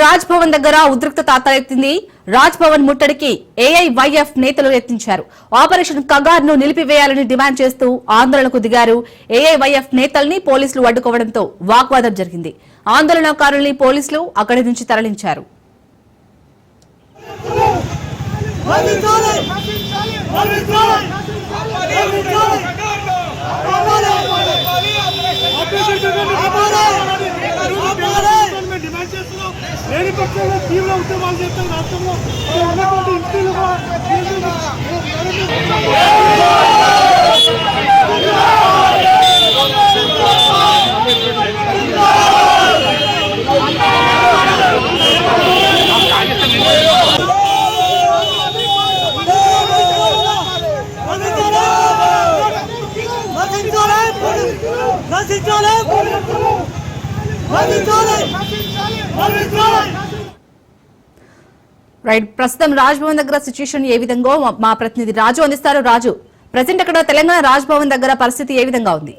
రాజ్ భవన్ దగ్గర ఉద్రిక్తత తలెత్తింది రాజ్ భవన్ ముట్టడికి ఏఐవైఎఫ్ నేతలు యత్నించారు. ఆపరేషన్ కగార్ను నిలిపివేయాలని డిమాండ్ చేస్తూ ఆందోళనకు దిగారు ఏఐవైఎఫ్ నేతల్ని పోలీసులు అడ్డుకోవడంతో వాగ్వాదం జరిగింది. ఆందోళనకారుల్ని పోలీసులు అక్కడి నుంచి తరలించారు. పక్షంలో తీవ్ర ఉద్యమాలు చేస్తున్న రాష్ట్రంలో ఉన్నటువంటి ఇంటిలో రైట్. ప్రస్తుతం రాజ్ భవన్ దగ్గర సిచ్యుయేషన్ ఏ విధంగా మా- ప్రతినిధి రాజు అందిస్తారు రాజు? ప్రజెంట్ అక్కడ తెలంగాణ రాజ్ భవన్ దగ్గర పరిస్థితి ఏ విధంగా ఉంది?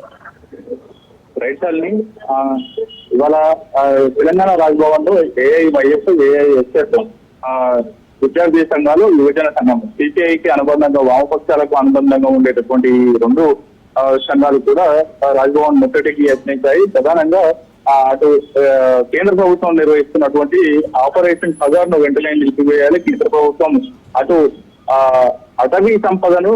రైట్ ఇవాళ తెలంగాణ రాజ్భవన్లో ఏఐవైఎఫ్ ఏఐఎస్ఎఫ్ విద్యార్థి సంఘాలు యువజన సంఘం సిపిఐకి అనుబంధంగా వామపక్షాలకు అనుబంధంగా ఉండేటటువంటి రెండు సంఘాలు కూడా రాజ్భవన్ ముట్టడికి యత్నించాయి. ప్రధానంగా అటు కేంద్ర ప్రభుత్వం నిర్వహిస్తున్నటువంటి ఆపరేషన్ హజార్ను వెంటనే నిలిపివేయాలి. కేంద్ర ప్రభుత్వం అటు అటవీ సంపదను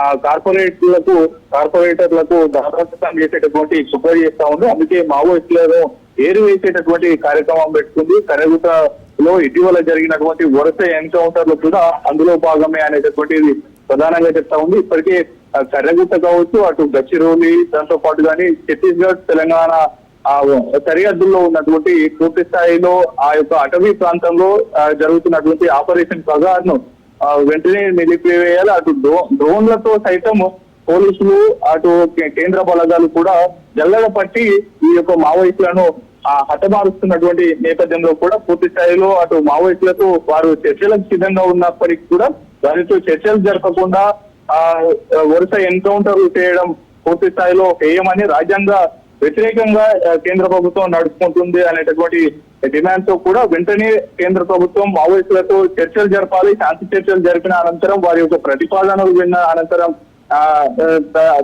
ఆ కార్పొరేట్లకు కార్పొరేటర్లకు దాదాపు చేసేటటువంటి కుప్ప చేస్తా ఉంది. అందుకే మావోయిస్టులను ఏరు వేసేటటువంటి కార్యక్రమం పెట్టుకుంది. కరగుటలో ఇటీవల జరిగినటువంటి వరుస ఎన్కౌంటర్లు కూడా అందులో భాగమే అనేటటువంటిది ప్రధానంగా చెప్తా ఉంది. ఇప్పటికే కర్రగుట్ట కావచ్చు అటు గచ్చిరోలి దాంతో పాటు కానీ ఛత్తీస్గఢ్ తెలంగాణ సరిహద్దుల్లో ఉన్నటువంటి పూర్తి స్థాయిలో ఆ యొక్క అటవీ ప్రాంతంలో జరుగుతున్నటువంటి ఆపరేషన్ పగార్ను వెంటనే నిలిపివేయాలి. అటు డ్రో- డ్రోన్లతో సైతం పోలీసులు అటు కేంద్ర బలగాలు కూడా జల్లడ పట్టి ఈ యొక్క మావోయిస్టులను ఆ, హతమారుస్తున్నటువంటి నేపథ్యంలో కూడా పూర్తి స్థాయిలో అటు మావోయిస్టులతో వారు చర్చలకు సిద్ధంగా ఉన్నప్పటికీ కూడా వారితో చర్చలు జరపకుండా ఆ వరుస ఎన్కౌంటర్లు చేయడం పూర్తి స్థాయిలో హేయమని రాజ్యాంగ వ్యతిరేకంగా కేంద్ర ప్రభుత్వం నడుపుకుంటుంది అనేటటువంటి డిమాండ్తో కూడా వెంటనే కేంద్ర ప్రభుత్వం మావోయిస్టులతో చర్చలు జరపాలి. శాంతి చర్చలు జరిపిన అనంతరం వారి యొక్క ప్రతిపాదనలు విన్న అనంతరం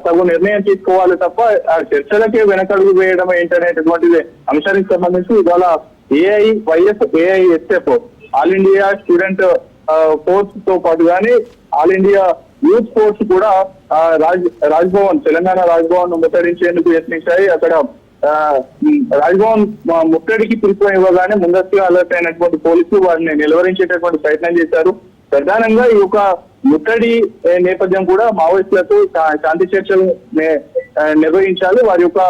తగు నిర్ణయం తీసుకోవాలి తప్ప ఆ చర్చలకే వెనకడుగు వేయడం ఏంటనేటటువంటిది అంశానికి సంబంధించి ఇవాళ AI YS AISF all India student ఫోర్స్తో పాటు కానీ ఆల్ ఇండియా యూత్ ఫోర్స్ కూడా రాజ్ రాజ్భవన్ తెలంగాణ రాజ్భవన్ను ముట్టడించేందుకు యత్నించాయి. అక్కడ రాజ్భవన్ ముట్టడికి పిలుపు ఇవ్వగానే ముందస్తుగా అలర్ట్ అయినటువంటి పోలీసులు వారిని నిలువరించేటటువంటి ప్రయత్నం చేశారు. ప్రధానంగా ఈ యొక్క ముట్టడి నేపథ్యం కూడా మావోయిస్టులతో శాంతి చర్చలు నిర్వహించాలి. వారి యొక్క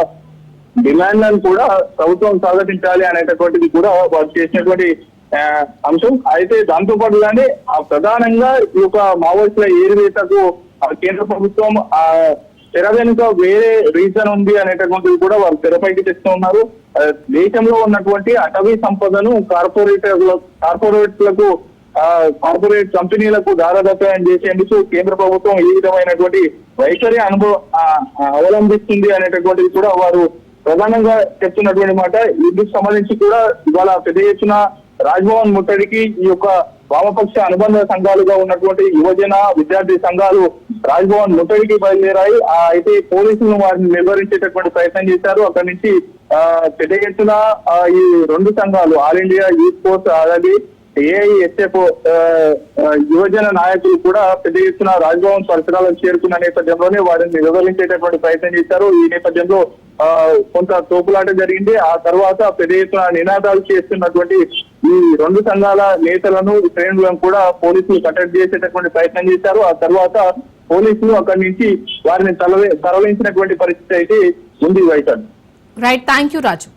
డిమాండ్లను కూడా ప్రభుత్వం స్వాగతించాలి అనేటటువంటిది కూడా వారు చేసినటువంటి అంశం. అయితే దాంతో పాటు ఆ ప్రధానంగా ఈ యొక్క మావోయిస్టుల ఏరివేతకు కేంద్ర ప్రభుత్వం ఆ తెర వెనుక వేరే రీజన్ ఉంది అనేటటువంటిది కూడా వారు తెరపైకి తెస్తూ ఉన్నారు. దేశంలో ఉన్నటువంటి అటవీ సంపదను కార్పొరేటర్ల కార్పొరేట్లకు ఆ, కార్పొరేట్ కంపెనీలకు దారదత్తం చేసేందుకు కేంద్ర ప్రభుత్వం ఏ విధమైనటువంటి వైఖరి అనుభవం అవలంబిస్తుంది అనేటటువంటిది కూడా వారు ప్రధానంగా చెప్తున్నటువంటి మాట. ఇందుకు సంబంధించి కూడా ఇవాళ పెద్ద ఎత్తున రాజ్భవన్ ముట్టడికి ఈ యొక్క వామపక్ష అనుబంధ సంఘాలుగా ఉన్నటువంటి యువజన విద్యార్థి సంఘాలు రాజ్భవన్ ముట్టడికి బయలుదేరాయి. అయితే పోలీసులు వారిని నిర్వహించేటటువంటి ప్రయత్నం చేశారు. అక్కడి నుంచి పెద్ద ఎత్తున ఆ, ఈ రెండు సంఘాలు ఆల్ ఇండియా యూత్ ఫోర్స్ అలాగే ఏఐఎస్ఎఫ్ యువజన నాయకులు కూడా పెద్ద ఎత్తున రాజ్భవన్ పరిసరాలకు చేరుకున్న నేపథ్యంలోనే వారిని వివరించేటటువంటి ప్రయత్నం చేశారు. ఈ నేపథ్యంలో ఆ, కొంత తోపులాట జరిగింది. ఆ తర్వాత పెద్ద ఎత్తున నినాదాలు చేస్తున్నటువంటి ఈ రెండు సంఘాల నేతలను శ్రేణులను కూడా పోలీసులు కట్టడి చేసేటటువంటి ప్రయత్నం చేశారు. ఆ తర్వాత పోలీసులు అక్కడి నుంచి వారిని తరలి తరలించినటువంటి పరిస్థితి అయితే ఉంది Vaisakh right thank you Raju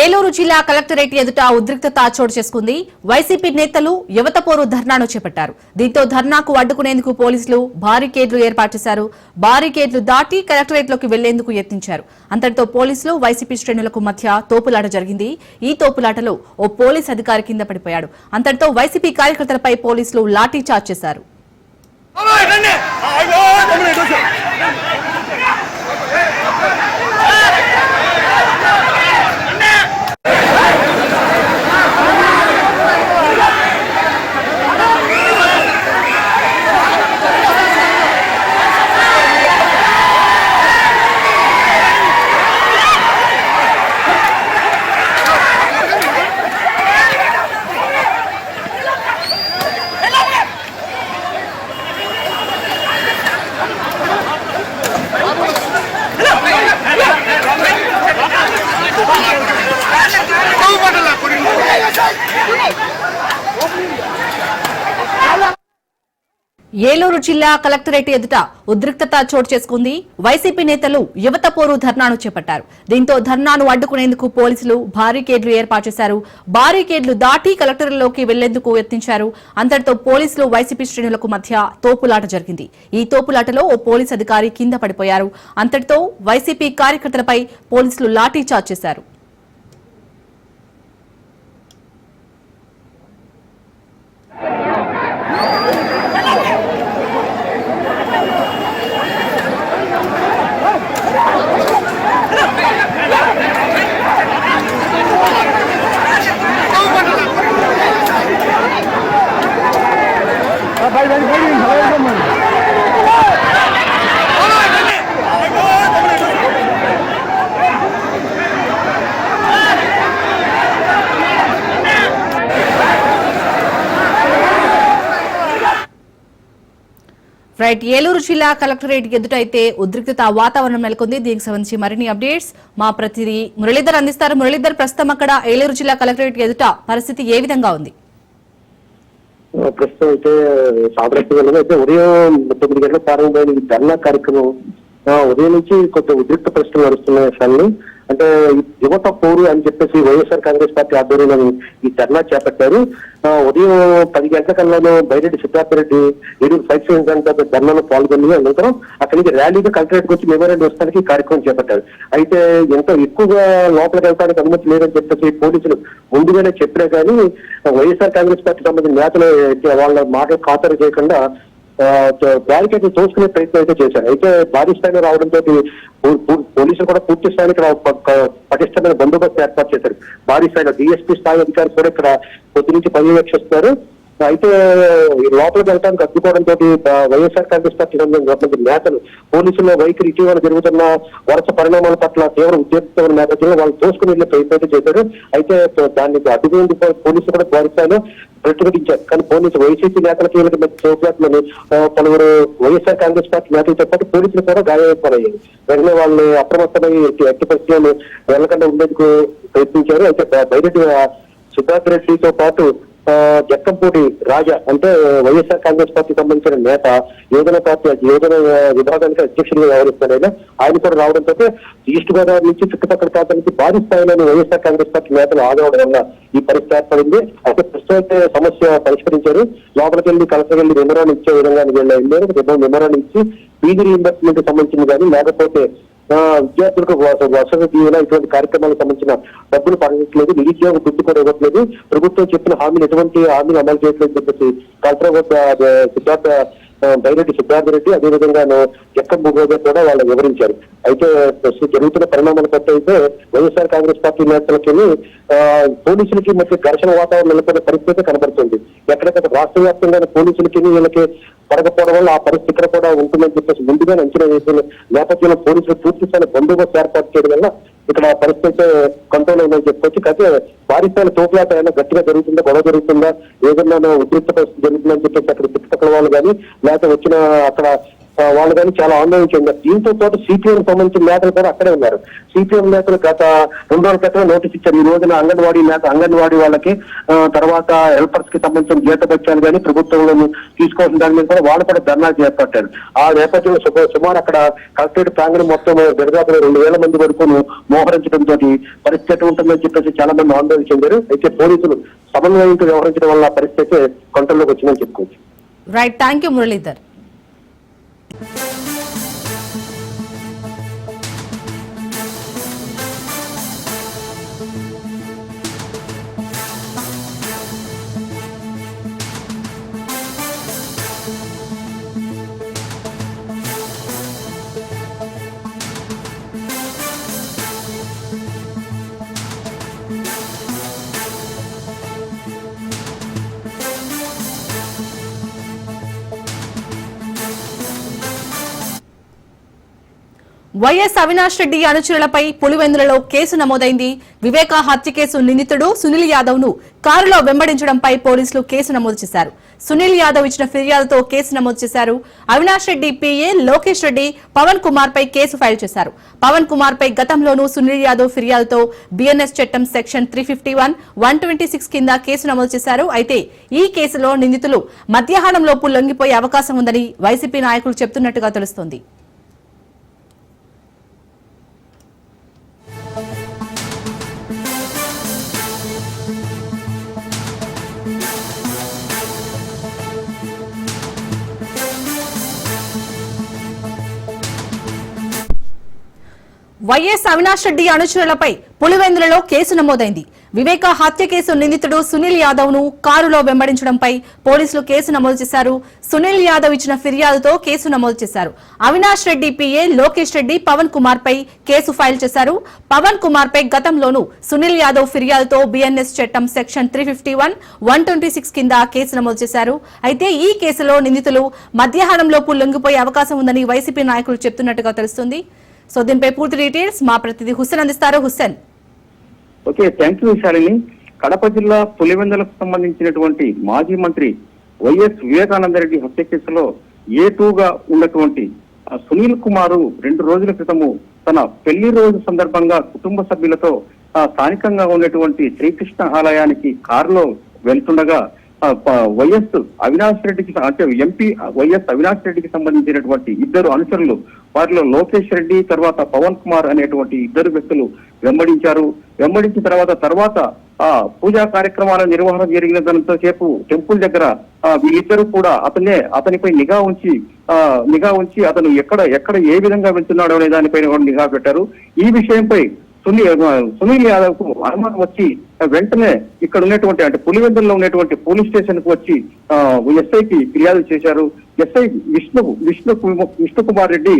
Eluru జిల్లా కలెక్టరేట్ ఎదుట ఉద్రిక్తత చోటు చేసుకుంది వైసీపీ నేతలు యువత పోరు ధర్నాను చేపట్టారు దీంతో ధర్నాకు అడ్డుకునేందుకు పోలీసులు బారికేడ్లు ఏర్పాటు చేశారు బారికేడ్లు దాటి కలెక్టరేట్లోకి వెళ్ళేందుకు యత్నించారు అంతటితో పోలీసులు వైసీపీ శ్రేణులకు మధ్య తోపులాట జరిగింది ఈ తోపులాటలో ఓ పోలీస్ అధికారి కింద పడిపోయాడు అంతటితో వైసీపీ కార్యకర్తలపై పోలీసులు లాఠీ చార్జ్ చేశారు ఏలూరు జిల్లా కలెక్టరేట్ ఎదుట ఉద్రిక్తత చోటు చేసుకుంది. వైసీపీ నేతలు యువత పోరు ధర్నాను చేపట్టారు. దీంతో ధర్నాను అడ్డుకునేందుకు పోలీసులు బారికేడ్లు ఏర్పాటు చేశారు. బారికేడ్లు దాటి కలెక్టర్లోకి వెళ్ళేందుకు యత్నించారు. అంతటితో పోలీసులు వైసీపీ శ్రేణులకు మధ్య తోపులాట జరిగింది. ఈ తోపులాటలో ఓ పోలీస్ అధికారి కింద పడిపోయారు. అంతటితో వైసీపీ కార్యకర్తలపై పోలీసులు లాఠీ చార్జ్ చేశారు రైట్ ఏలూరు జిల్లా కలెక్టరేట్ ఎదుటైతే ఉద్రిక్త ఉద్రిక్తత వాతావరణం నెలకొంది. దీనికి సంబంధించి మరిన్ని అప్డేట్స్ మా ప్రతినిధి మురళీధర్ అందిస్తారు. మురళీధర్ ప్రస్తుతం అక్కడ ఏలూరు జిల్లా కలెక్టరేట్ ఎదుట పరిస్థితి ఏ విధంగా ఉంది? ప్రస్తుతం అయితే సాధారణ అయితే ఉదయం తొమ్మిది గంటల ప్రారంభమైన ధర్నా కార్యక్రమం ఉదయం నుంచి కొంత ఉద్రిక్త ప్రశ్నలు నడుస్తున్నాయి విషయాన్ని అంటే యువత పోరు అని చెప్పేసి వైఎస్ఆర్ కాంగ్రెస్ పార్టీ ఆధ్వర్యంలో ఈ ధర్నా చేపట్టారు. ఉదయం పది గంటల కల్లాను బైరెడ్డి సిద్ధార్థరెడ్డి ఫైవ్ సెవెన్ ధర్నాలో పాల్గొని అనంతరం అక్కడి నుంచి ర్యాలీగా కలెక్టరేట్ వచ్చి మెమోరియల్ వస్తానికి కార్యక్రమం చేపట్టారు. అయితే ఎంతో ఎక్కువగా లోపలికి వెళ్ళడానికి అనుమతి లేదని చెప్పేసి పోలీసులు ముందుగానే చెప్పినా కానీ వైఎస్ఆర్ కాంగ్రెస్ పార్టీ సంబంధించిన నేతలు వాళ్ళ మాటలు ఖాతరు చేయకుండా బ్యారికేడ్ తోసుకునే ప్రయత్నం అయితే చేశారు. అయితే భారీ స్థాయిలో రావడంతో పోలీసులు కూడా పూర్తి స్థాయిలో ఇక్కడ పటిష్టమైన బందోబస్తు ఏర్పాటు చేశారు. భారీ స్థాయిలో డిఎస్పీ స్థాయి అధికారులు కూడా ఇక్కడ పొద్దు నుంచి పర్యవేక్షిస్తున్నారు అయితే లోపలికి వెళ్ళడానికి అడ్డుకోవడంతో వైఎస్ఆర్ కాంగ్రెస్ పార్టీ సంబంధించిన నేతలు పోలీసుల వైఖరి ఇటీవల జరుగుతున్న వరుస పరిణామాల పట్ల తీవ్ర ఉద్యోగమైన నేపథ్యంలో వాళ్ళు తోసుకుని వెళ్ళే ప్రయత్నం అయితే చేశారు. అయితే దాన్ని అడ్డుకునేందుకు పోలీసులు కూడా వారి స్థాయిలో ప్రతిఘటించారు. కానీ పోలీసు వైసీపీ నేతలకి కీలక చోట్లని పలువురు వైఎస్ఆర్ కాంగ్రెస్ పార్టీ నేతలతో పాటు పోలీసులు కూడా గాయపడయ్యారు. వెంటనే వాళ్ళు అప్రమత్తమై ఎట్టి ఎట్టి వెళ్ళకుండా ఉండేందుకు ప్రయత్నించారు. అయితే బయట సిద్ధార్థ రెడ్డితో పాటు జక్కంపూటి రాజా అంటే వైఎస్ఆర్ కాంగ్రెస్ పార్టీ సంబంధించిన నేత యోజన పార్టీ యోజన విభాగానికి అధ్యక్షుడిగా వ్యవహరిస్తున్నారు ఆయన ఆయన కూడా రావడంతో ఈస్ట్ గోదావరి నుంచి చుట్టుపక్కల ప్రాంతాల నుంచి భారీ స్థాయిలోని వైఎస్ఆర్ కాంగ్రెస్ పార్టీ నేతలు ఆగవడం వల్ల ఈ పరిస్థితి ఏర్పడింది. అయితే ప్రస్తుతం సమస్య పరిష్కరించారు. లోపలికి వెళ్ళి కలెక్టర్ వెళ్ళి మెమరాన్ని ఇచ్చే విధంగా వెళ్ళారు మెమరాన్ని ఇచ్చి బీజీ రీఇంబర్స్మెంట్ సంబంధించింది కానీ లేకపోతే విద్యార్థులకు వసతి దీవెన ఇటువంటి కార్యక్రమాలకు సంబంధించిన డబ్బులు పడగట్లేదు నిరుద్యోగ గుర్తు కూడా ఇవ్వట్లేదు. ప్రభుత్వం చెప్పిన హామీలు ఎటువంటి హామీలు అమలు చేయట్లేదు చెప్పేసి కలెక్టర్ సిద్ధార్థ బైరెడ్డి సిద్ధార్థ రెడ్డి అదేవిధంగా ఎక్కడ భూగోదర్ కూడా వాళ్ళు వివరించారు. అయితే ప్రస్తుతం జరుగుతున్న పరిణామాల పట్ల అయితే వైఎస్ఆర్ కాంగ్రెస్ పార్టీ నేతలకి పోలీసులకి మధ్య ఘర్షణ వాతావరణం నెలకొన్న పరిస్థితి కనబడుతుంది. ఎక్కడెక్కడ రాష్ట్ర వ్యాప్తంగా పోలీసులకి వీళ్ళకి పడకపోవడం వల్ల ఆ పరిస్థితి ఇక్కడ కూడా ఉంటుందని చెప్పేసి ముందుగానే అంచనా వేసిన నేపథ్యంలో పోలీసులు పూర్తి స్థాయి బందోబస్తు ఏర్పాటు చేయడం వల్ల ఇక్కడ పరిస్థితి కంట్రోల్ అయిందని చెప్పుకోవచ్చు. కాకపోతే భారీ స్థాయిలో తోపులాట ఏమైనా గట్టిగా జరుగుతుందా గొడవ జరుగుతుందా? ఏదన్నా ఉద్రిక్త పరిస్థితి జరుగుతుందని చెప్పేసి అక్కడ చుట్టుపక్కల వాళ్ళు కానీ లేకపోతే వచ్చిన అక్కడ వాళ్ళు కానీ చాలా ఆందోళన చెందారు. దీంతో పాటు సిపిఎం సంబంధించిన నేతలు కూడా అక్కడే ఉన్నారు. సిపిఎం నేతలు గత రెండు రోజుల క్రితం నోటీస్ ఇచ్చారు. ఈ రోజున అంగన్వాడీ నేత అంగన్వాడీ వాళ్ళకి తర్వాత హెల్పర్స్కి సంబంధించిన జీతభత్యాలు కానీ ప్రభుత్వంలో తీసుకోవాల్సిన దాని మీద కూడా వాళ్ళు కూడా ధర్నా చేపట్టారు. ఆ నేపథ్యంలో సుమారు అక్కడ కలెక్టరేట్ ప్రాంగణం మొత్తం దరిదాపులు రెండు వేల మంది వరకు మోహరించడంతో పరిస్థితి ఉంటుందని చెప్పేసి చాలా మంది ఆందోళన చెందారు. అయితే పోలీసులు సమన్వయంతో వ్యవహరించడం వల్ల పరిస్థితి కంట్రోల్లోకి వచ్చిందని చెప్పుకోవచ్చు. Right thank you Muralidhar. Thank you. YS Avinash Reddy అనుచరులపై పులివెందులలో కేసు నమోదైంది. వివేక హత్య కేసు నిందితుడు సునీల్ యాదవ్ను కారులో వెంబడించడంపై పోలీసులు కేసు నమోదు చేశారు. సునీల్ యాదవ్ ఇచ్చిన ఫిర్యాదుతో కేసు నమోదు చేశారు. అవినాష్ రెడ్డి పిఏ లోకేష్ రెడ్డి పవన్ కుమార్ పై కేసు ఫైల్ చేశారు. పవన్ కుమార్ పై గతంలోనూ సునీల్ యాదవ్ ఫిర్యాదుతో బిఎన్ఎస్ చట్టం section three fifty one one twenty six కింద కేసు నమోదు చేశారు. అయితే ఈ కేసులో నిందితులు మధ్యాహ్నంలోపు లొంగిపోయే అవకాశం ఉందని వైసీపీ నాయకులు చెబుతున్నట్టుగా తెలుస్తోంది. వైఎస్ అవినాష్ రెడ్డి అనుచరులపై పులివెందులలో కేసు నమోదైంది. వివేక హత్య కేసు నిందితుడు సునీల్ యాదవ్ను కారులో వెంబడించడంపై పోలీసులు కేసు నమోదు చేశారు. సునీల్ యాదవ్ ఇచ్చిన ఫిర్యాదుతో కేసు నమోదు చేశారు. అవినాష్ రెడ్డి పిఏ లోకేష్ రెడ్డి పవన్ కుమార్ పై కేసు ఫైల్ చేశారు. పవన్ కుమార్ పై గతంలోనూ సునీల్ యాదవ్ ఫిర్యాదుతో బిఎన్ఎస్ చట్టం section three fifty one one twenty six కింద కేసు నమోదు చేశారు. అయితే ఈ కేసులో నిందితులు మధ్యాహ్నంలోపు లొంగిపోయే అవకాశం ఉందని వైసీపీ నాయకులు చెప్తున్నట్టుగా తెలుస్తుంది. సో దీనిపై పూర్తి డీటెయిల్స్ మా ప్రతినిధి హుస్సేన్ అందిస్తారు. Hussain. Okay thank you Shalini Kadapa జిల్లా పులివెందులకు సంబంధించినటువంటి మాజీ మంత్రి వైఎస్ వివేకానందరెడ్డి హత్య కేసులో ఏ టూగా ఉన్నటువంటి సునీల్ కుమారు రెండు రోజుల క్రితము తన పెళ్ళి రోజు సందర్భంగా కుటుంబ సభ్యులతో స్థానికంగా ఉన్నటువంటి శ్రీకృష్ణ ఆలయానికి కారులో వెళ్తుండగా వైఎస్ అవినాష్ రెడ్డికి అంటే ఎంపీ వైఎస్ అవినాష్ రెడ్డికి సంబంధించినటువంటి ఇద్దరు అనుచరులు వారిలో లోకేష్ రెడ్డి తర్వాత పవన్ కుమార్ అనేటువంటి ఇద్దరు వ్యక్తులు వెంబడించారు. వెంబడించిన తర్వాత తర్వాత ఆ పూజా కార్యక్రమాల నిర్వహణ జరిగినంత సేపు టెంపుల్ దగ్గర ఆ, వీళ్ళిద్దరూ కూడా అతనే అతనిపై నిఘా ఉంచి ఆ నిఘా ఉంచి అతను ఎక్కడ ఎక్కడ ఏ విధంగా వెళ్తున్నాడు అనే దానిపైన కూడా నిఘా పెట్టారు. ఈ విషయంపై సునీల్ సునీల్ యాదవ్కు అనుమానం వచ్చి వెంటనే ఇక్కడ ఉన్నటువంటి అంటే పులివెందుల్లో ఉన్నటువంటి పోలీస్ స్టేషన్కు వచ్చి ఎస్ఐకి ఫిర్యాదు చేశారు. ఎస్ఐ విష్ణు విష్ణు విష్ణు కుమార్ రెడ్డి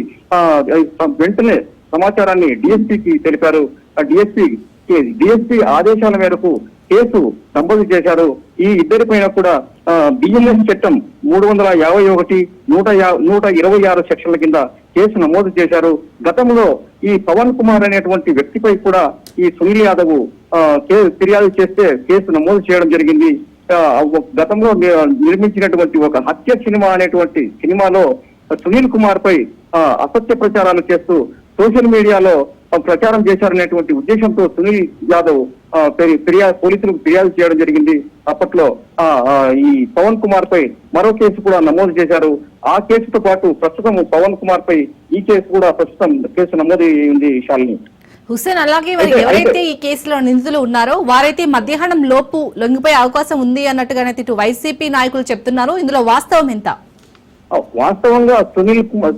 వెంటనే సమాచారాన్ని డిఎస్పీకి తెలిపారు. ఆ డిఎస్పీ డిఎస్పీ ఆదేశాల మేరకు కేసు నమోదు చేశారు. ఈ ఇద్దరి పైన కూడా బిఎల్ఎస్ చట్టం మూడు వందల యాభై ఒకటి నూట నూట ఇరవై ఆరు సెక్షన్ల కింద కేసు నమోదు చేశారు. గతంలో ఈ పవన్ కుమార్ అనేటువంటి వ్యక్తిపై కూడా ఈ సునీల్ యాదవ్ ఆ, ఫిర్యాదు చేస్తే కేసు నమోదు చేయడం జరిగింది. గతంలో ని- నిర్మించినటువంటి ఒక హత్య సినిమా అనేటువంటి సినిమాలో సునీల్ కుమార్ పై ఆ, అసత్య ప్రచారాలు చేస్తూ సోషల్ మీడియాలో ప్రచారం చేశారనేటువంటి ఉద్దేశంతో సునీల్ యాదవ్ ఫిర్యాదు పోలీసులకు ఫిర్యాదు చేయడం జరిగింది. అప్పట్లో ఈ పవన్ కుమార్ పై మరో కేసు కూడా నమోదు చేశారు. ఆ కేసుతో పాటు ప్రస్తుతం పవన్ కుమార్ పై ఈ కేసు కూడా ప్రస్తుతం కేసు నమోదు ఉంది శాలిని హుస్సేన్ అలాగే ఎవరైతే ఈ కేసులో నిందితులు ఉన్నారో వారైతే మధ్యాహ్నం లోపు లొంగిపోయే అవకాశం ఉంది అన్నట్టుగానే ఇటు వైసీపీ నాయకులు చెప్తున్నారు. ఇందులో వాస్తవం ఎంత? వాస్తవంగా సునీల్ కుమార్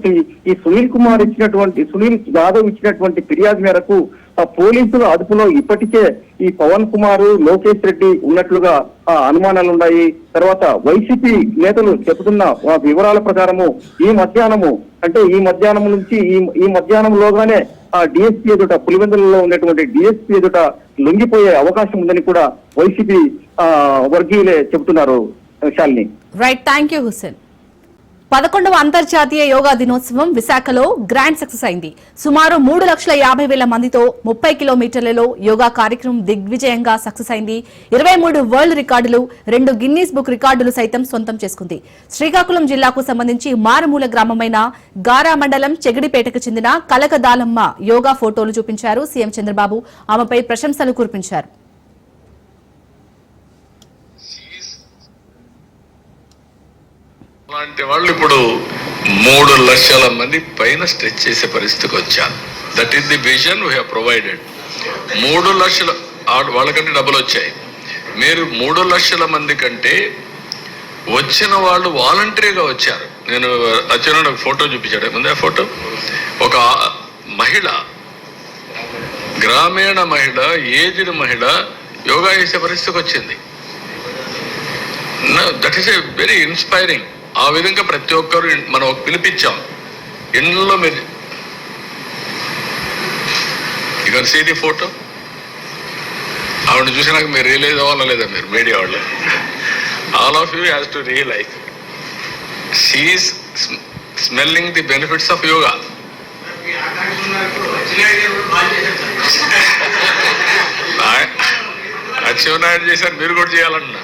ఈ- సునీల్ కుమార్ ఇచ్చినటువంటి సునీల్ యాదవ్ ఇచ్చినటువంటి ఫిర్యాదు మేరకు ఆ పోలీసుల అదుపులో ఇప్పటికే ఈ పవన్ కుమార్ లోకేష్ రెడ్డి ఉన్నట్లుగా ఆ, అనుమానాలు ఉన్నాయి తర్వాత వైసీపీ నేతలు చెబుతున్న వివరాల ప్రకారము ఈ మధ్యాహ్నము అంటే ఈ మధ్యాహ్నం నుంచి ఈ ఈ మధ్యాహ్నంలోగానే ఆ డిఎస్పీ ఎదుట పులివెందులలో ఉన్నటువంటి డిఎస్పీ ఎదుట లొంగిపోయే అవకాశం ఉందని కూడా వైసీపీ ఆ, వర్గీయులే చెబుతున్నారు Shalini. Right thank you Hussain పదకొండవ అంతర్జాతీయ యోగా దినోత్సవం విశాఖలో గ్రాండ్ సక్సెస్ అయింది. సుమారు మూడు లక్షల యాభై వేల మందితో ముప్పై కిలోమీటర్లలో యోగా కార్యక్రమం దిగ్విజయంగా సక్సెస్ అయింది. ఇరవై మూడు వరల్డ్ రికార్డులు రెండు గిన్నీస్ బుక్ రికార్డులు సైతం సొంతం చేసుకుంది. శ్రీకాకుళం జిల్లాకు సంబంధించి మారుమూల గ్రామమైన గారా మండలం చెగిడిపేటకు చెందిన కలకదాలమ్మ యోగా ఫోటోలు చూపించారు సీఎం చంద్రబాబు. ఆమెపై ప్రశంసలు కురిపించారు. అలాంటి వాళ్ళు ఇప్పుడు మూడు లక్షల మంది పైన స్ట్రెచ్ చేసే పరిస్థితికి వచ్చారు. That is the vision we provided మూడు లక్షల వాళ్ళకంటే డబ్బులు వచ్చాయి. మీరు మూడు లక్షల మంది కంటే వచ్చిన వాళ్ళు వాలంటరీగా వచ్చారు. నేను వచ్చిన ఒక ఫోటో చూపించాడు. ముందే ఫోటో. ఒక మహిళ గ్రామీణ మహిళ ఏజ్డ్ మహిళ యోగా చేసే పరిస్థితికి వచ్చింది. That is a very inspiring ఆ విధంగా ప్రతి ఒక్కరు మనం ఒక పిలిపించాం. ఇంట్లో మీరు ఇక సీ ది ఫోటో ఆవిడ చూసినాక మీరు రియలైజ్ అవ్వాలా లేదా మీరు? మీడియా వాళ్ళు. All of you has to realise she's smelling the benefits of yoga Atchannaidu చేశారు మీరు కూడా చేయాలన్నా.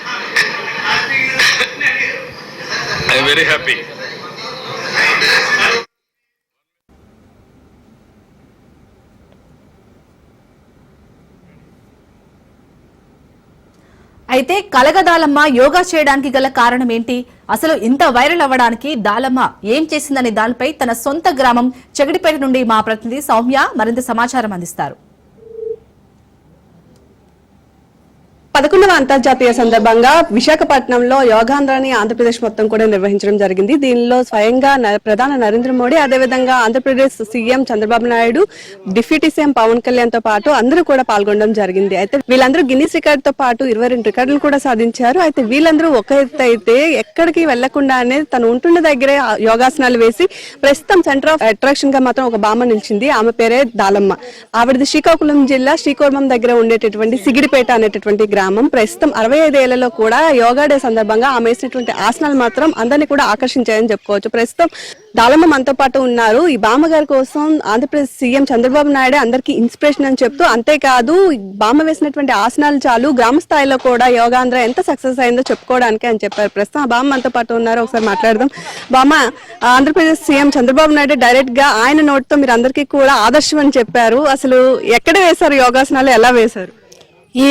ఐ వెరీ హ్యాపీ అయితే కలగదాలమ్మ యోగా చేయడానికి గల కారణం ఏంటి? అసలు ఇంత వైరల్ అవ్వడానికి దాలమ్మ ఏం చేసిందనే దానిపై తన సొంత గ్రామం చెగడిపేట నుండి మా ప్రతినిధి సౌమ్య మరింత సమాచారం అందిస్తారు. పదకొండవ అంతర్జాతీయ సందర్భంగా విశాఖపట్నంలో యోగాంధ్రాని ఆంధ్రప్రదేశ్ మొత్తం కూడా నిర్వహించడం జరిగింది. దీనిలో స్వయంగా న- ప్రధాని నరేంద్ర మోడీ అదేవిధంగా Andhra Pradesh CM Chandrababu Naidu deputy CM Pavan కళ్యాణ్తో పాటు అందరూ కూడా పాల్గొనడం జరిగింది. అయితే వీళ్ళందరూ గిన్నీస్ రికార్డ్తో పాటు ఇరవై రెండు రికార్డులు కూడా సాధించారు. అయితే వీళ్ళందరూ ఒక ఎత్తు అయితే ఎక్కడికి వెళ్ళకుండానే తను ఉంటున్న దగ్గరే యోగాసనాలు వేసి ప్రస్తుతం సెంటర్ ఆఫ్ అట్రాక్షన్గా మాత్రం ఒక బామ్మ నిలిచింది. ఆమె పేరే దాలమ్మ. ఆవిడది శ్రీకాకుళం జిల్లా శ్రీకోర్మం దగ్గర ఉండేటటువంటి సిగిడిపేట అనేటటువంటి గ్రామం. ప్రస్తుతం అరవై ఐదేళ్ళలో కూడా యోగా డే సందర్భంగా ఆమె వేసినటువంటి ఆసనాలు మాత్రం అందరినీ కూడా ఆకర్షించాయని చెప్పుకోవచ్చు. ప్రస్తుతం దాలమ్మ మనతో పాటు ఉన్నారు. ఈ బామ్మ గారి కోసం ఆంధ్రప్రదేశ్ సీఎం చంద్రబాబు నాయుడు అందరికీ ఇన్స్పిరేషన్ అని చెప్తూ అంతేకాదు బామ్మ వేసినటువంటి ఆసనాలు చాలు గ్రామ స్థాయిలో కూడా యోగాంధ్ర ఎంత సక్సెస్ అయిందో చెప్పుకోవడానికి అని చెప్పారు. ప్రస్తుతం ఆ బామ్మ మనతో పాటు ఉన్నారు. ఒకసారి మాట్లాడదాం. బామ్మ ఆంధ్రప్రదేశ్ సీఎం చంద్రబాబు నాయుడు డైరెక్ట్గా ఆయన నోటితో మీరు అందరికీ కూడా ఆదర్శం అని చెప్పారు. అసలు ఎక్కడ వేశారు యోగాసనాలు? ఎలా వేశారు? ఈ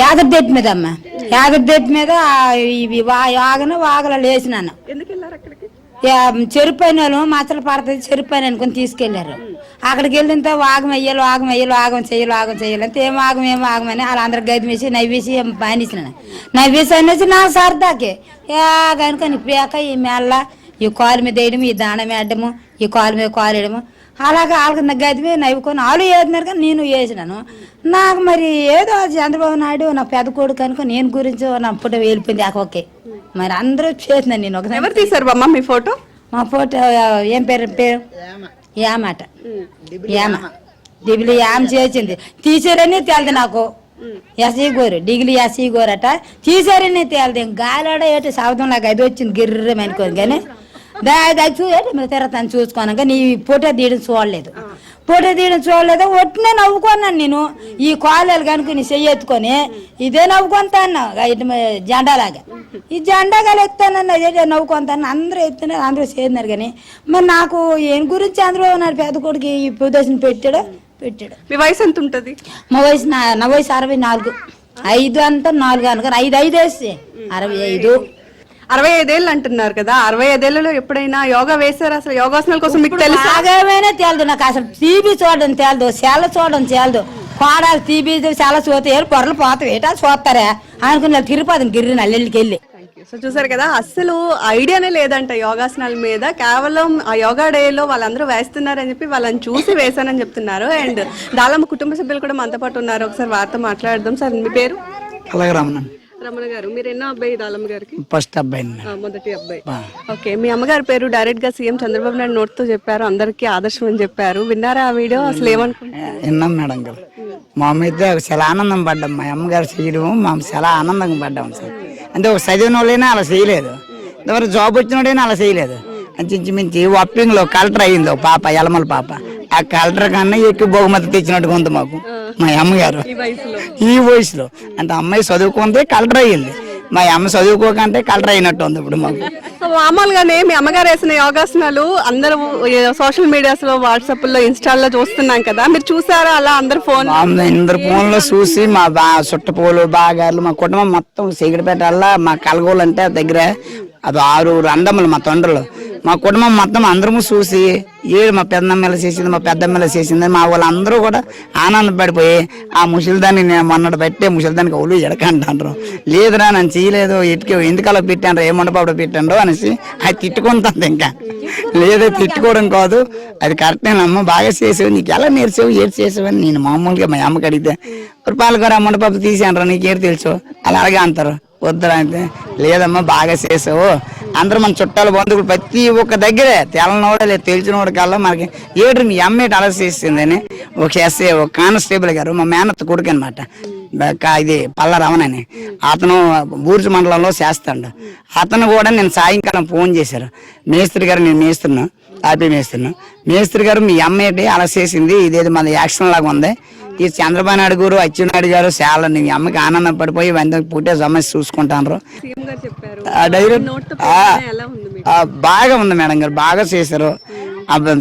యాదడ్డేట్ మీద అమ్మ యాదడ్డేట్ మీద ఇవి వాగన వాగల లేచినాను. అక్కడికి? చెరుపైన వాళ్ళు మచ్చలు పడుతుంది చెరుపైన అనుకుని తీసుకెళ్ళారు అక్కడికి వెళ్ళినంత వాగం అయ్యాలి వాగం అయ్యాలి వాగం చెయ్యాలి వాగం చెయ్యాలి అంటే ఏం వాగం ఏం వాగమని వాళ్ళ అందరు గది వేసి నవ్వేసి బానిసినాను నవ్వేసి అనేసి నా సరదాకే. కనుక పేక ఈ మేళ్ళ ఈ కాలు మీద వేయడం ఈ దానం వేయడము ఈ కాలు మీద కాలు వేయడము అలాగే వాళ్ళకి నా గది మీద నవ్వుకొని వాళ్ళు వేసినారు కానీ నేను వేసినాను నాకు మరి ఏదో చంద్రబాబు నాయుడు నా పెద్ద కొడుకు అనుకో నేను గురించి నా పుట్ట వెళ్ళిపోయింది ఆ ఓకే. మరి అందరూ చేసినాను నేను ఒకసారి ఎవరు తీశారు బామ్మ మీ ఫోటో? మా ఫోటో ఏం పేరు? పేరు? యామాట. యామ. డిగ్లీ యామ చేసింది. తీసారని తేలదు నాకు. ఎస్ఈ గోరు డిగ్లీ ఎస్ఈ గోరు అట తీసారని తేలదు గాలాడ ఏటి శబ్దం నాకు అది వచ్చింది. గిర్రం అనుకోదు కానీ. చూడండి మీరు తిరగతాను చూసుకోనక నీ ఫోటో తీయడం చూడలేదు. ఫోటో తీయడం చూడలేదు ఒట్టినే నవ్వుకున్నాను నేను. ఈ కాలేలు కనుక నీ చెయ్యి ఎత్తుకొని ఇదే ఇటు మ- జెండాలాగా. ఈ జెండాగాలు ఎత్తానన్న అదే నవ్వుకుంటాను అందరూ ఎత్తున్నారు అందరూ చేస్తున్నారు కానీ మరి నాకు ఏం గురించి అందరూ నాడు పెద్ద కొడుకు ఈ ప్రదర్శన పెట్టాడు? పెట్టాడు. మీ వయసు ఎంత ఉంటది? మా వయసు నా వయసు అరవై నాలుగు. ఐదు అంతా నాలుగు అనుకుని ఐదు ఐదు వేస్తే. అరవై ఐదు. అరవై ఐదేళ్ళు అంటున్నారు కదా అరవై ఐదేళ్ళలో ఎప్పుడైనా యోగా వేశారు? అసలు యోగాసనాల కోసం మీకు తెలుసా? బాగామైనా తేలదు నాకు అసలు టీవీ చూడడం తేలదు సెల చూడడం తేలదు. కోడాలి టీవీ చాలా చూస్తే పొరలు పోతాయి. ఏటా చూస్తారా? అనుకుని తిరిగిపోతాను గిర్రి నల్లెళ్ళకి వెళ్ళి. సో చూసారు కదా అసలు ఐడియానే లేదంట యోగాసనాల మీద. కేవలం ఆ యోగా డేలో వాళ్ళందరూ వేస్తున్నారని చెప్పి వాళ్ళని చూసి వేశానని చెప్తున్నారు. అండ్ దాలమ్మ కుటుంబ సభ్యులు కూడా మనతో పాటు ఉన్నారు. ఒకసారి వారితో మాట్లాడదాం. సార్ మీ పేరు? అలాగే రమణ రమణ గారు మీరు ఎన్నో అబ్బాయి దాలమ్మ గారికి? ఫస్ట్ మొదటి అబ్బాయి. ఓకే మీ అమ్మగారి పేరు డైరెక్ట్గా సీఎం చంద్రబాబు నాయుడు నోట్తో చెప్పారు అందరికీ ఆదర్శం అని చెప్పారు. విన్నారా ఆ వీడియో? అసలు ఏమనుకుంటున్నారు? విన్నాం మేడం గారు. మా అమ్మ ఇద్దరు చాలా ఆనందం పడ్డాం. మా అమ్మగారు చేయడం మా చాలా ఆనందంగా పడ్డాం సార్. అంటే ఒక చదివిన వాళ్ళైనా అలా చేయలేదు. ఎవరు జాబ్ వచ్చిన వాడైనా అలా చేయలేదు. ఇంచుమించి వప్పింగ్లో కలెక్టర్ అయింది ఓ పాప ఎలమల పాప. ఆ కలెక్టర్ కన్నా ఎక్కువ బహుమతి తెచ్చినట్టుగా ఉంది మాకు. మా అమ్మగారు. ఈ వయసులో. అంటే అమ్మాయి చదువుకుంది కలెక్టర్ అయ్యింది. మా అమ్మ చదువుకోకంటే కలెక్టర్ అయినట్టు ఉంది ఇప్పుడు మాకు. మామూలుగానే మీ అమ్మగారు వేసిన యోగాసనాలు అందరూ సోషల్ మీడియాస్లో వాట్సాప్లో ఇన్స్టాల్లో చూస్తున్నాం కదా. మీరు చూసారా అలా అందరు ఫోన్? మామూలు ఇందరు ఫోన్లో చూసి మా బా చుట్టపోలు బాగారు మా కుటుంబం మొత్తం సిగడిపేటల్లా మా కలగోలు అంటే దగ్గర అది ఆరుగురు అందములు మా తొండలు. మా కుటుంబం మొత్తం అందరము చూసి ఏ మా పెద్దమ్మలు చేసింది మా పెద్దమ్మల చేసింది మా వాళ్ళందరూ కూడా ఆనందపడిపోయి ఆ ముసలిదాన్ని నేను మొన్నటి పెట్టే ముసలిదానికి ఒళ్ళు ఎడకంటారు లేదురా నన్ను చేయలేదు ఇటుక ఎందుకలా పెట్టాను ఏ మండపాడు పెట్టాను అనేసి అది తిట్టుకుంటుంది ఇంకా. లేదా తిట్టుకోవడం కాదు అది కరెక్ట్ అమ్మ బాగా చేసావు నీకు ఎలా నేర్చావు ఏడు చేసేవని నేను మామూలుగా మా అమ్మకి అడిగితే పాలకూర మండపాపు తీసాను నీకేరు తెలుసు. అలాగే అంటారు. వద్దురా అంటే లేదమ్మా బాగా చేసావు. అందరూ మన చుట్టాలు బంధువులు ప్రతి ఒక్క దగ్గరే. తెలనోడ లేదు తెలిసినోడు కల్లా మనకి ఏడు మీ అమ్మ అలా చేసిందని ఒక ఎస్ఏ ఒక కానిస్టేబుల్ గారు మా మేనత్త కొడుకు అనమాట ఇది పల్లరమణ అని. అతను బూర్జు మండలంలో చేస్తాడు. అతను కూడా నేను సాయంకాలం ఫోన్ చేశారు. మేస్త్రి గారు నేను మేస్తున్నాను హ్యాపీ మేస్తున్నాను మేస్త్రి గారు మీ అమ్మేటి అలా చేసింది ఇదేది మన యాక్షన్ లాగా ఉంది. ఈ చంద్రబాబు నాయుడు గారు అచ్చెన్నాయుడు గారు చాలా నీ అమ్మకి ఆనందం పడిపోయి వెంటనే పుట్టే సమస్య డైరెక్ట్? ఆ, బాగా ఉంది మేడం గారు బాగా చేశారు.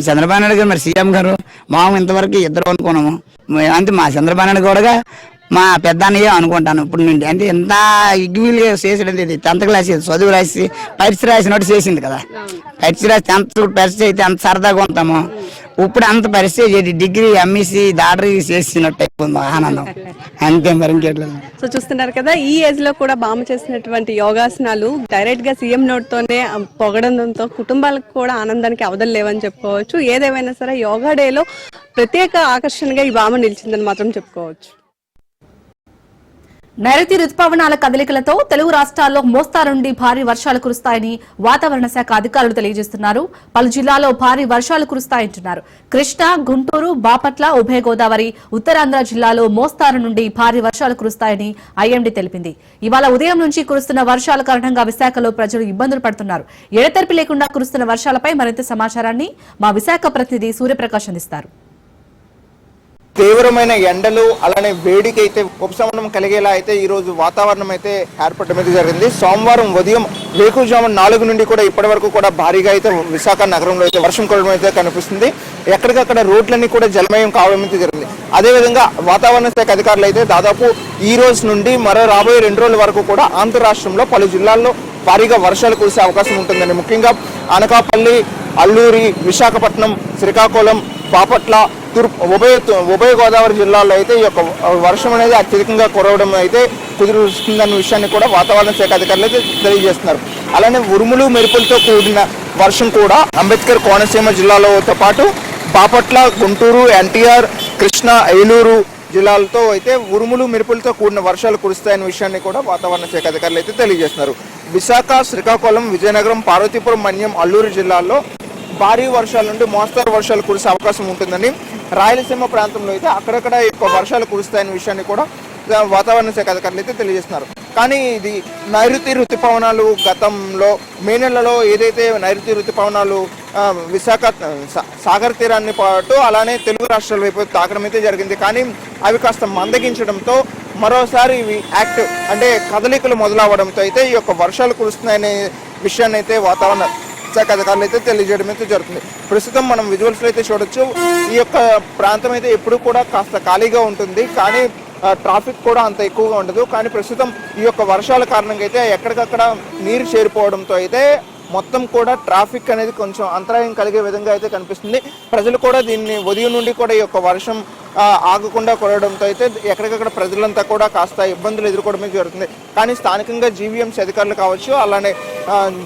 చంద్రబాబు నాయుడు గారు మరి సీఎం గారు మాము ఇంతవరకు ఇద్దరు అనుకున్నాము. అంటే మా చంద్రబాబు నాయుడు కూడా మా పెద్ద అన్నయ్య అనుకుంటాను. ఇప్పుడు నుండి అంటే ఎంత ఇగ్విల్గా చేసాడు ఇది టెన్త్ క్లాస్ చదువు రాసి పరీక్ష రాసినట్టు చేసింది కదా. పరీక్ష రాసి టెన్త్ పరీక్ష అయితే అంత సరదాగా ఉంటాము. ఇప్పుడు అంత పరిస్థితి డిగ్రీ ఎంఈసి దాడరీ చేసినట్టు అయిపోయింది ఆనందం అంతే మరి ఇంకెట్లేదు సో చూస్తున్నారు కదా ఈ ఏజ్లో కూడా బామ్మ చేసినటువంటి యోగాసనాలు డైరెక్ట్గా సీఎం నోట్ తోనే పొగడంతో కుటుంబాలకు కూడా ఆనందానికి అవధులు లేవని చెప్పుకోవచ్చు. ఏదేమైనా సరే యోగా డేలో ప్రత్యేక ఆకర్షణగా ఈ బామ నిలిచిందని మాత్రం చెప్పుకోవచ్చు. నైరుతి రుతుపవనాల కదలికలతో తెలుగు రాష్ట్రాల్లో మోస్తారు నుండి భారీ వర్షాలు కురుస్తాయని వాతావరణ శాఖ అధికారులు తెలియజేస్తున్నారు. పలు జిల్లాల్లో భారీ వర్షాలు కురుస్తాయంటున్నారు. కృష్ణా గుంటూరు బాపట్ల ఉభయ గోదావరి ఉత్తరాంధ్ర జిల్లాలో మోస్తారు నుండి భారీ వర్షాలు కురుస్తాయని ఐఎండీ తెలిపింది. ఇవాళ ఉదయం నుంచి కురుస్తున్న వర్షాల కారణంగా విశాఖలో ప్రజలు ఇబ్బందులు పడుతున్నారు. ఎడతెరిపి లేకుండా కురుస్తున్న వర్షాలపై మరింత సమాచారాన్ని మా విశాఖ ప్రతినిధి సూర్యప్రకాష్ అందిస్తారు. తీవ్రమైన ఎండలు అలానే వేడికి అయితే ఉపశమనం కలిగేలా అయితే ఈ రోజు వాతావరణం అయితే ఏర్పడడం అయితే జరిగింది. సోమవారం ఉదయం వేకుజాము నాలుగు నుండి కూడా ఇప్పటి వరకు కూడా భారీగా అయితే విశాఖ నగరంలో అయితే వర్షం కురవడం అయితే కనిపిస్తుంది. ఎక్కడికక్కడ రోడ్లన్నీ కూడా జలమయం కావడం అయితే జరిగింది. అదేవిధంగా వాతావరణ శాఖ అధికారులు అయితే దాదాపు ఈ రోజు నుండి మరో రాబోయే రెండు రోజుల వరకు కూడా ఆంధ్ర రాష్ట్రంలో పలు జిల్లాల్లో భారీగా వర్షాలు కురిసే అవకాశం ఉంటుందని ముఖ్యంగా అనకాపల్లి అల్లూరి విశాఖపట్నం శ్రీకాకుళం బాపట్ల తూర్పు ఉభయ ఉభయ గోదావరి జిల్లాల్లో అయితే ఈ యొక్క వర్షం అనేది అత్యధికంగా కురవడం అయితే కుదురుస్తుందన్న విషయాన్ని కూడా వాతావరణ శాఖ అధికారులు అయితే తెలియజేస్తున్నారు. అలానే ఉరుములు మెరుపులతో కూడిన వర్షం కూడా అంబేద్కర్ కోనసీమ జిల్లాలతో పాటు బాపట్ల గుంటూరు ఎన్టీఆర్ కృష్ణా ఏలూరు జిల్లాలతో అయితే ఉరుములు మెరుపులతో కూడిన వర్షాలు కురుస్తాయనే విషయాన్ని కూడా వాతావరణ శాఖ అధికారులు అయితే తెలియజేస్తున్నారు. విశాఖ శ్రీకాకుళం విజయనగరం పార్వతీపురం మన్యం అల్లూరు జిల్లాల్లో భారీ వర్షాల నుండి మోస్తరు వర్షాలు కురిసే అవకాశం ఉంటుందని రాయలసీమ ప్రాంతంలో అయితే అక్కడక్కడ ఎక్కువ వర్షాలు కురుస్తాయనే విషయాన్ని కూడా వాతావరణ శాఖ అధికారులు అయితే తెలియజేస్తున్నారు. కానీ ఇది నైరుతి రుతుపవనాలు గతంలో మే నెలలో ఏదైతే నైరుతి ఋతుపవనాలు విశాఖ సాగర్ తీరాన్ని పాటు అలానే తెలుగు రాష్ట్రాల వైపు తాకడం అయితే జరిగింది. కానీ అవి కాస్త మందగించడంతో మరోసారి ఇవి యాక్ట్ అంటే కదలికలు మొదలవడంతో అయితే ఈ యొక్క వర్షాలు కురుస్తున్నాయనే విషయాన్ని అయితే వాతావరణ శాఖ అధికారులు అయితే తెలియజేయడం అయితే జరుగుతుంది. ప్రస్తుతం మనం విజువల్స్లో అయితే చూడొచ్చు ఈ యొక్క ప్రాంతం అయితే ఎప్పుడు కూడా కాస్త ఖాళీగా ఉంటుంది. కానీ ట్రాఫిక్ కూడా అంత ఎక్కువగా ఉండదు. కానీ ప్రస్తుతం ఈ యొక్క వర్షాల కారణంగా అయితే ఎక్కడికక్కడ నీరు చేరిపోవడంతో అయితే మొత్తం కూడా ట్రాఫిక్ అనేది కొంచెం అంతరాయం కలిగే విధంగా అయితే కనిపిస్తుంది. ప్రజలు కూడా దీన్ని ఉదయం నుండి కూడా ఈ యొక్క వర్షం ఆగకుండా కొరడంతో అయితే ఎక్కడికక్కడ ప్రజలంతా కూడా కాస్త ఇబ్బందులు ఎదుర్కోవడమే జరుగుతుంది. కానీ స్థానికంగా జీవీఎంసీ అధికారులు కావచ్చు అలానే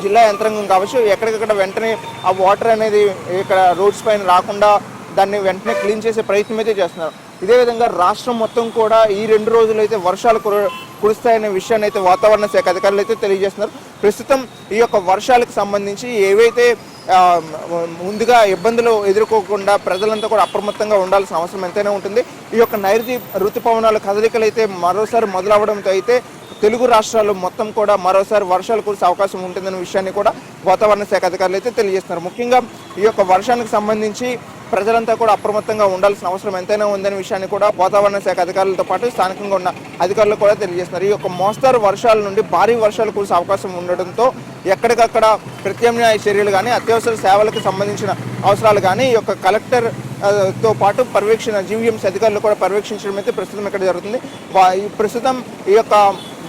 జిల్లా యంత్రాంగం కావచ్చు ఎక్కడికక్కడ వెంటనే ఆ వాటర్ అనేది ఇక్కడ రోడ్స్ పైన రాకుండా దాన్ని వెంటనే క్లీన్ చేసే ప్రయత్నం అయితే చేస్తున్నారు. ఇదే విధంగా రాష్ట్రం మొత్తం కూడా ఈ రెండు రోజులు అయితే వర్షాలు కుర కురుస్తాయనే విషయాన్ని అయితే వాతావరణ శాఖ అధికారులు అయితే తెలియజేస్తున్నారు. ప్రస్తుతం ఈ యొక్క వర్షాలకు సంబంధించి ఏవైతే ముందుగా ఇబ్బందులు ఎదుర్కోకుండా ప్రజలంతా కూడా అప్రమత్తంగా ఉండాల్సిన అవసరం ఎంతైనా ఉంటుంది. ఈ యొక్క నైరుతి ఋతుపవనాల కదలికలు అయితే మరోసారి మొదలవడంతో అయితే తెలుగు రాష్ట్రాలు మొత్తం కూడా మరోసారి వర్షాలు కురిసే అవకాశం ఉంటుందనే విషయాన్ని కూడా వాతావరణ శాఖ అధికారులు అయితే తెలియజేస్తున్నారు. ముఖ్యంగా ఈ యొక్క వర్షానికి సంబంధించి ప్రజలంతా కూడా అప్రమత్తంగా ఉండాల్సిన అవసరం ఎంతైనా ఉందనే విషయాన్ని కూడా వాతావరణ శాఖ అధికారులతో పాటు స్థానికంగా ఉన్న అధికారులు కూడా తెలియజేస్తున్నారు. ఈ యొక్క మోస్తారు వర్షాల నుండి భారీ వర్షాలు కురిసే అవకాశం ఉండడంతో ఎక్కడికక్కడ ప్రత్యామ్నాయ చర్యలు కానీ అత్యవసర సేవలకు సంబంధించిన అవసరాలు కానీ ఈ యొక్క కలెక్టర్తో పాటు పర్యవేక్షణ జీవీఎంసీ అధికారులు కూడా పర్యవేక్షించడం అయితే ప్రస్తుతం ఇక్కడ జరుగుతుంది. ప్రస్తుతం ఈ యొక్క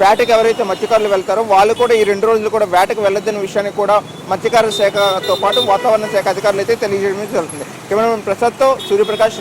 వేటకి ఎవరైతే మత్స్యకారులు వెళ్తారో వాళ్ళు కూడా ఈ రెండు రోజులు కూడా వేటకు వెళ్ళొద్దన్న విషయాన్ని కూడా మత్స్యకారుల శాఖతో పాటు వాతావరణ శాఖ అధికారులు అయితే తెలియజేయడం జరుగుతుంది. కెమెరామెన్ ప్రసాద్తో సూర్యప్రకాష్